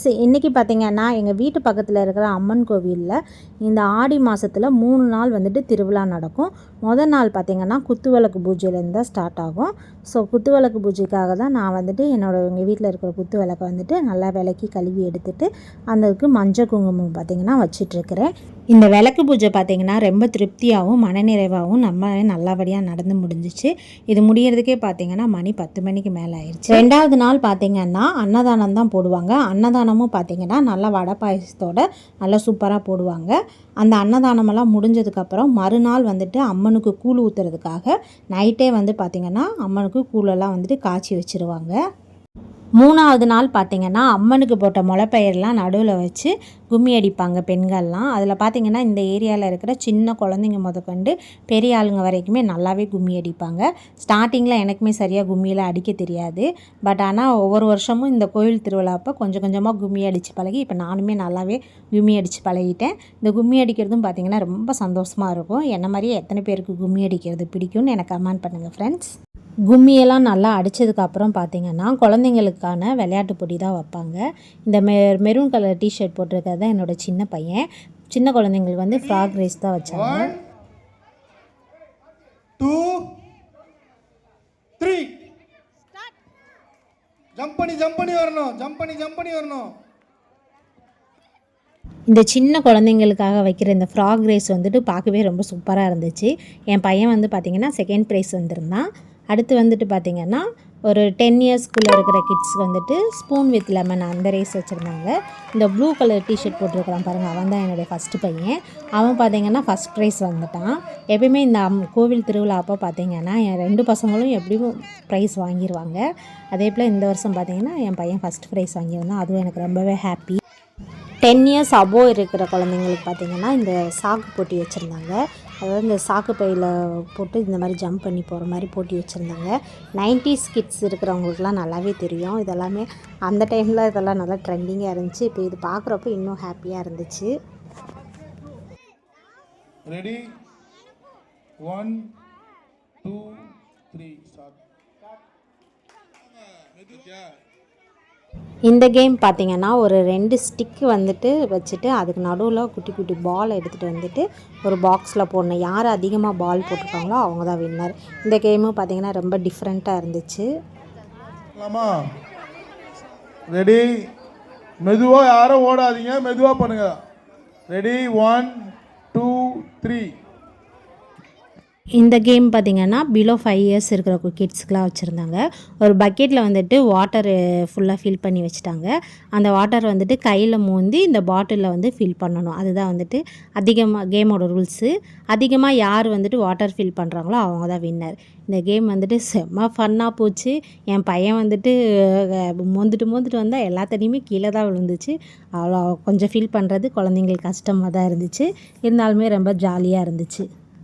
Friends இன்றைக்கி பார்த்தீங்கன்னா எங்கள் வீட்டு பக்கத்தில் இருக்கிற அம்மன் கோவிலில் இந்த ஆடி மாதத்தில் மூணு நாள் வந்துட்டு திருவிழா நடக்கும். முதல் நாள் பார்த்திங்கன்னா குத்துவிளக்கு பூஜையிலேருந்து தான் ஸ்டார்ட் ஆகும். ஸோ குத்துவிளக்கு பூஜைக்காக தான் நான் வந்துட்டு என்னோடய எங்கள் வீட்டில் இருக்கிற குத்து விளக்கை வந்துட்டு நல்லா விளக்கி கழுவி எடுத்துட்டு அதுக்கு மஞ்சள் குங்குமம் பார்த்திங்கன்னா வச்சிட்ருக்கிறேன். இந்த விளக்கு பூஜை பார்த்திங்கன்னா ரொம்ப திருப்தியாகவும் மனநிறைவாகவும் நம்ம நல்லபடியாக நடந்து முடிஞ்சிச்சு. இது முடியறதுக்கே பார்த்திங்கன்னா மணி பத்து மணிக்கு மேலே ஆயிடுச்சு ரெண்டாவது நாள் பார்த்திங்கன்னா அன்னதானம் தான் போடுவாங்க. அன்னதானம் அன்னதானமும் பார்த்திங்கன்னா நல்லா வடை பாயசத்தோட நல்லா சூப்பராக போடுவாங்க. அந்த அன்னதானமெல்லாம் முடிஞ்சதுக்கப்புறம் மறுநாள் வந்துட்டு அம்மனுக்கு கூழ் ஊற்றுறதுக்காக நைட்டே வந்து பார்த்திங்கன்னா அம்மனுக்கு கூழெல்லாம் வந்துட்டு காய்ச்சி வச்சுருவாங்க. மூணாவது நாள் பார்த்திங்கன்னா அம்மனுக்கு போட்ட முளைப்பயிரெலாம் நடுவில் வச்சு கும்மி அடிப்பாங்க பெண்கள்லாம். அதில் பார்த்திங்கன்னா இந்த ஏரியாவில் இருக்கிற சின்ன குழந்தைங்க முதற்கொண்டு பெரிய ஆளுங்க வரைக்குமே நல்லாவே கும்மி அடிப்பாங்க. ஸ்டார்டிங்கில் எனக்குமே சரியாக கும்மியெல்லாம் அடிக்க தெரியாது. பட் ஆனால் ஒவ்வொரு வருஷமும் இந்த கோயில் திருவிழாப்போ கொஞ்சம் கொஞ்சமாக கும்மி அடித்து பழகி இப்போ நானுமே நல்லாவே கும்மி அடித்து பழகிட்டேன். இந்த கும்மி அடிக்கிறதும் பார்த்திங்கன்னா ரொம்ப சந்தோஷமாக இருக்கும். என்ன மாதிரியே எத்தனை பேருக்கு கும்மி அடிக்கிறது பிடிக்கும்னு எனக்கு கமெண்ட் பண்ணுங்கள் ஃப்ரெண்ட்ஸ் கும்மியெல்லாம் நல்லா அடித்ததுக்கப்புறம் பார்த்தீங்கன்னா குழந்தைங்களுக்கான விளையாட்டு போட்டி தான் வைப்பாங்க. இந்த மெ மெரூன் கலர் டிஷர்ட் போட்டிருக்கிறது தான் என்னோட சின்ன பையன். சின்ன குழந்தைங்களுக்கு வந்து ஃப்ராக் ரேஸ் தான் வச்சாங்க. டூ த்ரீ ஜம்ப் பண்ணி ஜம்ப் பண்ணி வரணும். ஜம்ப் பண்ணி ஜம்ப் பண்ணி வரணும். இந்த சின்ன குழந்தைங்களுக்காக வைக்கிற இந்த ஃப்ராக் ரேஸ் வந்துட்டு பார்க்கவே ரொம்ப சூப்பராக இருந்துச்சு. என் பையன் வந்து பார்த்திங்கன்னா செகண்ட் ப்ரைஸ் வந்திருந்தான். அடுத்து வந்துட்டு பார்த்திங்கன்னா ஒரு டென் இயர்ஸ்க்குள்ளே இருக்கிற கிட்ஸ் வந்துட்டு ஸ்பூன் வித் லெமன் அந்த ரேஸ் வச்சுருந்தாங்க. இந்த ப்ளூ கலர் டிஷர்ட் போட்டிருக்கிறான் பாருங்கள் அவன் தான் என்னுடைய ஃபஸ்ட்டு பையன். அவன் பார்த்தீங்கன்னா ஃபஸ்ட் ப்ரைஸ் வந்துட்டான். எப்பயுமே இந்த அம் கோவில் திருவிழா அப்போ பார்த்தீங்கன்னா என் ரெண்டு பசங்களும் எப்படியும் ப்ரைஸ் வாங்கிடுவாங்க அதே போல் இந்த வருஷம் பார்த்தீங்கன்னா என் பையன் ஃபஸ்ட் ப்ரைஸ் வாங்கியிருந்தான். அதுவும் எனக்கு ரொம்பவே ஹாப்பி டென் இயர்ஸ் அபோவ் இருக்கிற குழந்தைங்களுக்கு பார்த்திங்கன்னா இந்த சாக்கு போட்டி வச்சுருந்தாங்க. அதாவது இந்த சாக்கு பையில் போட்டு இந்த மாதிரி ஜம்ப் பண்ணி போகிற மாதிரி போட்டி வச்சுருந்தாங்க. நைன்டிஸ் கிட்ஸ் இருக்கிறவங்களுக்குலாம் நல்லாவே தெரியும். இதெல்லாமே அந்த டைமில் இதெல்லாம் நல்லா ட்ரெண்டிங்காக இருந்துச்சு. இப்போ இது பார்க்குறப்ப இன்னும் ஹாப்பியாக இருந்துச்சு. Ready one two three start இந்த கேம் பார்த்திங்கன்னா ஒரு ரெண்டு ஸ்டிக்கு வந்துட்டு வச்சுட்டு அதுக்கு நடுவில் குட்டி குட்டி பால் எடுத்துகிட்டு வந்துட்டு ஒரு பாக்ஸில் போடணும். யார் அதிகமாக பால் போட்டிருக்காங்களோ அவங்க தான் வின்னர் இந்த கேமும் பார்த்திங்கன்னா ரொம்ப டிஃப்ரெண்ட்டாக இருந்துச்சு. ரெடி மெதுவாக யாரும் ஓடாதீங்க. மெதுவாக பண்ணுங்க. ரெடி ஒன் டூ த்ரீ இந்த கேம் பார்த்திங்கன்னா பிலோ ஃபைவ் இயர்ஸ் இருக்கிற கிட்ஸ்க்கெலாம் வச்சுருந்தாங்க. ஒரு பக்கெட்டில் வந்துட்டு வாட்டர் ஃபுல்லாக ஃபில் பண்ணி வச்சுட்டாங்க. அந்த வாட்டர் வந்துட்டு கையில் மூந்தி இந்த பாட்டிலில் வந்து ஃபில் பண்ணணும். அதுதான் வந்துட்டு அதிகமாக கேமோட ரூல்ஸு அதிகமாக யார் வந்துட்டு வாட்டர் ஃபில் பண்ணுறாங்களோ அவங்க தான் வின்னர் இந்த கேம் வந்துட்டு செம்ம ஃபன்னாக போச்சு. என் பையன் வந்துட்டு மோந்துட்டு மோந்துட்டு வந்தால் எல்லாத்தடியுமே கீழே தான் விழுந்துச்சு. அவ்வளோ கொஞ்சம் ஃபீல் பண்ணுறது குழந்தைங்களுக்கு கஷ்டமாக தான் இருந்துச்சு. இருந்தாலுமே ரொம்ப ஜாலியாக இருந்துச்சு.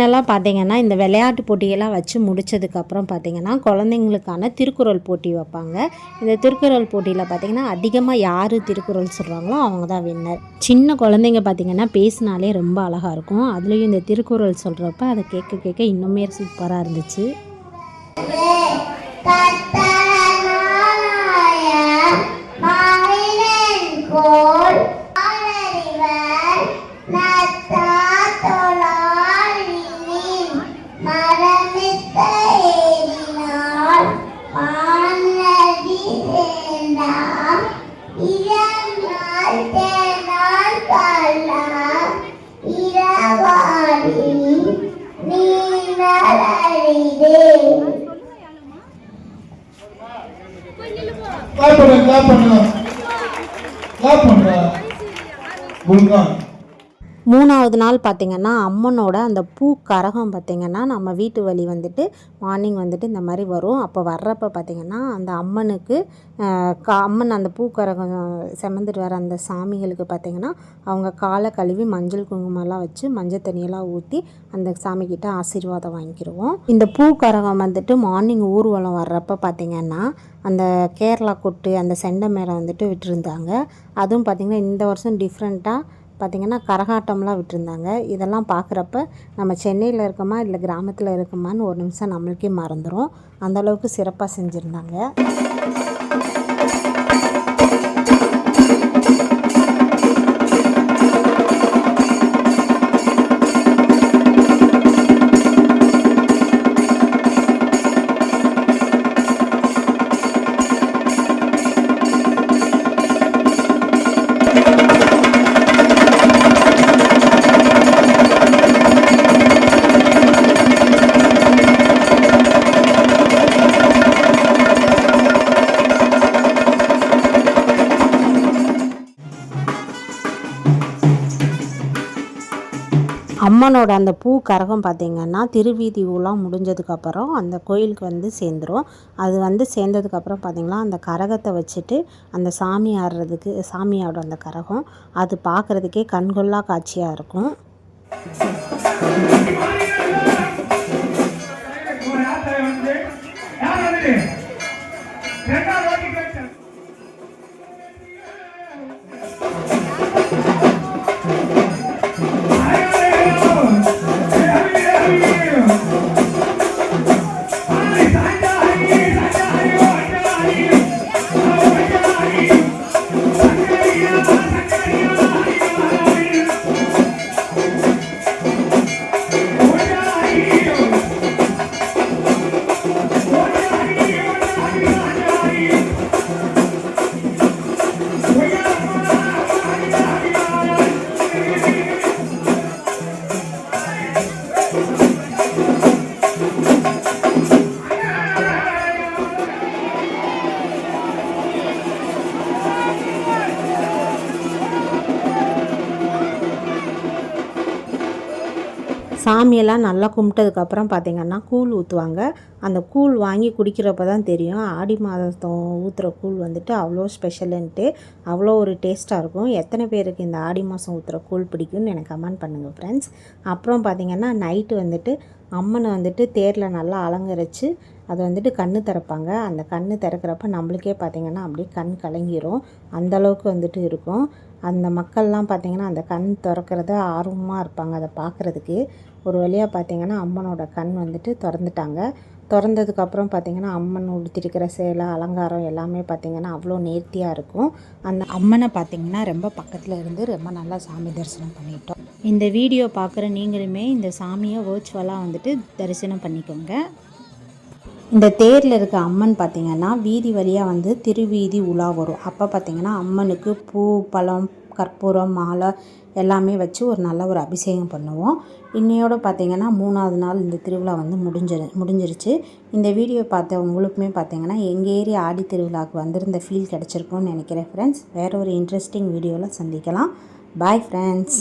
ஃபைனலாக பார்த்திங்கன்னா இந்த விளையாட்டு போட்டியெல்லாம் வச்சு முடித்ததுக்கப்புறம் பார்த்திங்கன்னா குழந்தைங்களுக்கான திருக்குறள் போட்டி வைப்பாங்க. இந்த திருக்குறள் போட்டியில் பார்த்திங்கன்னா அதிகமாக யார் திருக்குறள் சொல்கிறாங்களோ அவங்க தான் வின்னர் சின்ன குழந்தைங்க பார்த்திங்கன்னா பேசினாலே ரொம்ப அழகாக இருக்கும். அதுலேயும் இந்த திருக்குறள் சொல்கிறப்ப அதை கேட்க கேட்க இன்னுமே சூப்பராக இருந்துச்சு. கோள் நத்தா கிளாப் பண்ணுங்க கிளாப் பண்ணுங்க. கிளாப் பண்ணுங்க. குல்கான் மூணாவது நாள் பார்த்திங்கன்னா அம்மனோட அந்த பூ கரகம் பார்த்திங்கன்னா நம்ம வீட்டு வழி வந்துட்டு மார்னிங் வந்துட்டு இந்த மாதிரி வரும். அப்போ வர்றப்ப பார்த்திங்கன்னா அந்த அம்மனுக்கு கா அம்மன் அந்த பூ கரகம் செமந்துட்டு வர அந்த சாமிகளுக்கு பார்த்திங்கன்னா அவங்க காலை கழுவி மஞ்சள் குங்குமம்லாம் வச்சு மஞ்சள் தண்ணியெல்லாம் ஊற்றி அந்த சாமிக்கிட்ட ஆசீர்வாதம் வாங்கிக்கிடுவோம் இந்த பூ கரகம் வந்துட்டு மார்னிங் ஊர்வலம் வர்றப்ப பார்த்திங்கன்னா அந்த கேரளா கொட்டு அந்த செண்டை மேலே வந்துட்டு விட்டுருந்தாங்க. அதுவும் பார்த்திங்கன்னா இந்த வருஷம் டிஃப்ரெண்ட்டாக பார்த்திங்கன்னா கரகாட்டம்லாம் விட்டுருந்தாங்க. இதெல்லாம் பார்க்குறப்ப நம்ம சென்னையில் இருக்கோமா இல்லை கிராமத்தில் இருக்கோமான்னு ஒரு நிமிஷம் நம்மளுக்கே மறந்துடும் அந்தளவுக்கு சிறப்பாக செஞ்சுருந்தாங்க. அம்மனோட அந்த பூ கரகம் பார்த்திங்கன்னா திருவீதி ஊலாம் முடிஞ்சதுக்கப்புறம் அந்த கோயிலுக்கு வந்து சேர்ந்துடும் அது வந்து சேர்ந்ததுக்கப்புறம் பார்த்திங்கன்னா அந்த கரகத்தை வச்சுட்டு அந்த சாமி ஆடுறதுக்கு சாமியோட அந்த கரகம் அது பார்க்குறதுக்கே கண்கொள்ளா காட்சியாக இருக்கும். சாமியெல்லாம் நல்லா கும்பிட்டதுக்கப்புறம் பார்த்திங்கன்னா கூழ் ஊற்றுவாங்க. அந்த கூழ் வாங்கி குடிக்கிறப்ப தான் தெரியும். ஆடி மாதம் ஊற்றுற கூழ் வந்துட்டு அவ்வளோ ஸ்பெஷலுன்ட்டு அவ்வளோ ஒரு டேஸ்ட்டாக இருக்கும். எத்தனை பேருக்கு இந்த ஆடி மாதம் ஊற்றுற கூழ் பிடிக்கும்னு எனக்கு கமெண்ட் பண்ணுங்கள் ஃப்ரெண்ட்ஸ் அப்புறம் பார்த்திங்கன்னா நைட்டு வந்துட்டு அம்மனை வந்துட்டு தேரில் நல்லா அலங்கரித்து அது வந்துட்டு கண் திறப்பாங்க. அந்த கண் திறக்கிறப்ப நம்மளுக்கே பார்த்திங்கன்னா அப்படியே கண் கலங்கிரும். அந்தளவுக்கு வந்துட்டு இருக்கும். அந்த மக்கள்லாம் பார்த்திங்கன்னா அந்த கண் திறக்கிறத ஆர்வமாக இருப்பாங்க அதை பார்க்குறதுக்கு ஒரு வழியாக பார்த்திங்கன்னா அம்மனோட கண் வந்துட்டு திறந்துட்டாங்க. திறந்ததுக்கப்புறம் பார்த்திங்கன்னா அம்மன் உடுத்திருக்கிற சேலை அலங்காரம் எல்லாமே பார்த்திங்கன்னா அவ்வளோ நேர்த்தியாக இருக்கும். அந்த அம்மனை பார்த்திங்கன்னா ரொம்ப பக்கத்தில் இருந்து ரொம்ப நல்லா சாமி தரிசனம் பண்ணிட்டோம். இந்த வீடியோ பார்க்குற நீங்களுமே இந்த சாமியை வேர்ச்சுவலாக வந்துட்டு தரிசனம் பண்ணிக்கோங்க. இந்த தேரில் இருக்க அம்மன் பார்த்திங்கன்னா வீதி வழியாக வந்து திருவீதி உலா வரும். அப்போ பார்த்திங்கன்னா அம்மனுக்கு பூ பழம் கற்பூரம் மாலை எல்லாமே வச்சு ஒரு நல்ல ஒரு அபிஷேகம் பண்ணுவோம். இன்னையோட பார்த்திங்கன்னா மூணாவது நாள் இந்த திருவிழா வந்து முடிஞ்சிரு முடிஞ்சிருச்சு. இந்த வீடியோ பார்த்த உங்களுக்குமே பார்த்திங்கன்னா எங்கள் ஏரியா ஆடி திருவிழாவுக்கு வந்திருந்த ஃபீல் கிடச்சிருக்கும்னு நினைக்கிறேன் ஃப்ரெண்ட்ஸ் வேறு ஒரு இன்ட்ரெஸ்டிங் வீடியோவில் சந்திக்கலாம். Bye friends